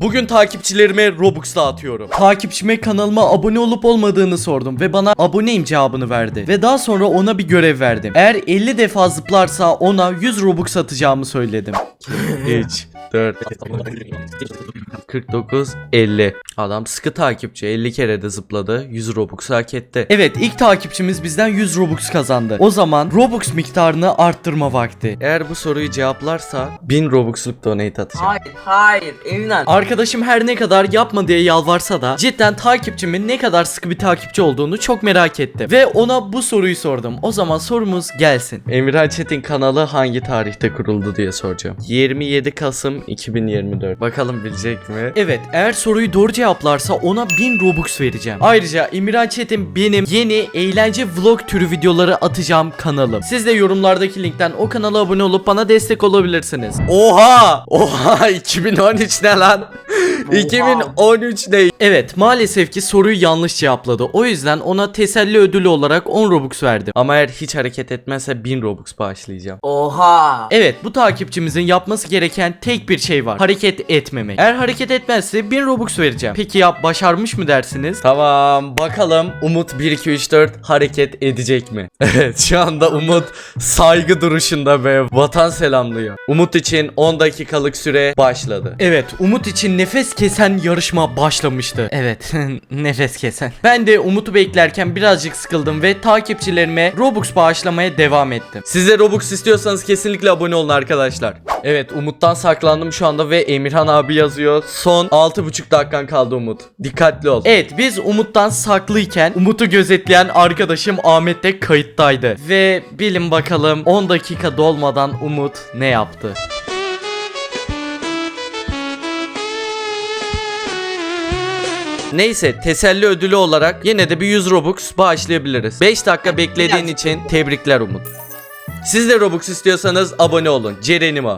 Bugün takipçilerime Robux dağıtıyorum. Takipçime kanalıma abone olup olmadığını sordum ve bana aboneyim cevabını verdi. Ve daha sonra ona bir görev verdim. Eğer 50 defa zıplarsa ona 100 Robux atacağımı söyledim. 3, 4, 49, 50. Adam sıkı takipçi 50 kere de zıpladı 100 Robux hak etti. Evet ilk takipçimiz bizden 100 Robux kazandı. O zaman Robux miktarını arttırma vakti. Eğer bu soruyu cevaplarsa 1000 Robux'luk donate atacağım. Hayır hayır Emirhan. Arkadaşım her ne kadar yapma diye yalvarsa da cidden takipçimin ne kadar sıkı bir takipçi olduğunu çok merak ettim. Ve ona bu soruyu sordum. O zaman sorumuz gelsin. Emirhan Çetin kanalı hangi tarihte kuruldu diye soracağım. 27 Kasım 2024. Bakalım bilecek mi? Evet eğer soruyu doğru cevaplarsa ona 1000 Robux vereceğim. Ayrıca Emirhan Çetin benim yeni eğlence vlog türü videoları atacağım kanalım. Siz de yorumlardaki linkten o kanala abone olup bana destek olabilirsiniz. Oha! Oha 2013 ne lan? 2013 ne? Evet maalesef ki soruyu yanlış cevapladı. O yüzden ona teselli ödülü olarak 10 Robux verdim. Ama eğer hiç hareket etmezse 1000 Robux bağışlayacağım. Oha. Evet bu takipçimizin yapması gereken tek bir şey var. Hareket etmemek. Eğer hareket etmezse 1000 Robux vereceğim. Peki ya başarmış mı dersiniz? Tamam bakalım Umut 1 2 3 4 hareket edecek mi? Evet şu anda Umut saygı duruşunda ve vatan selamlıyor. Umut için 10 dakikalık süre başladı. Evet Umut için nefes kesen yarışma başlamıştı. Evet nefes kesen. Ben de Umut'u beklerken birazcık sıkıldım ve takipçilerime Robux bağışlamaya devam ettim. Siz de Robux istiyorsanız kesinlikle abone olun arkadaşlar. Evet Umut'tan saklandım şu anda ve Emirhan abi yazıyor. Son 6,5 dakikan kaldı Umut. Dikkatli ol. Evet biz Umut'tan saklıyken Umut'u gözetleyen arkadaşım Ahmet de kayıttaydı. Ve bilin bakalım 10 dakika dolmadan Umut ne yaptı? Neyse teselli ödülü olarak yine de bir 100 Robux bağışlayabiliriz. 5 dakika beklediğin için tebrikler Umut. Siz de Robux istiyorsanız abone olun. Ceren'im o.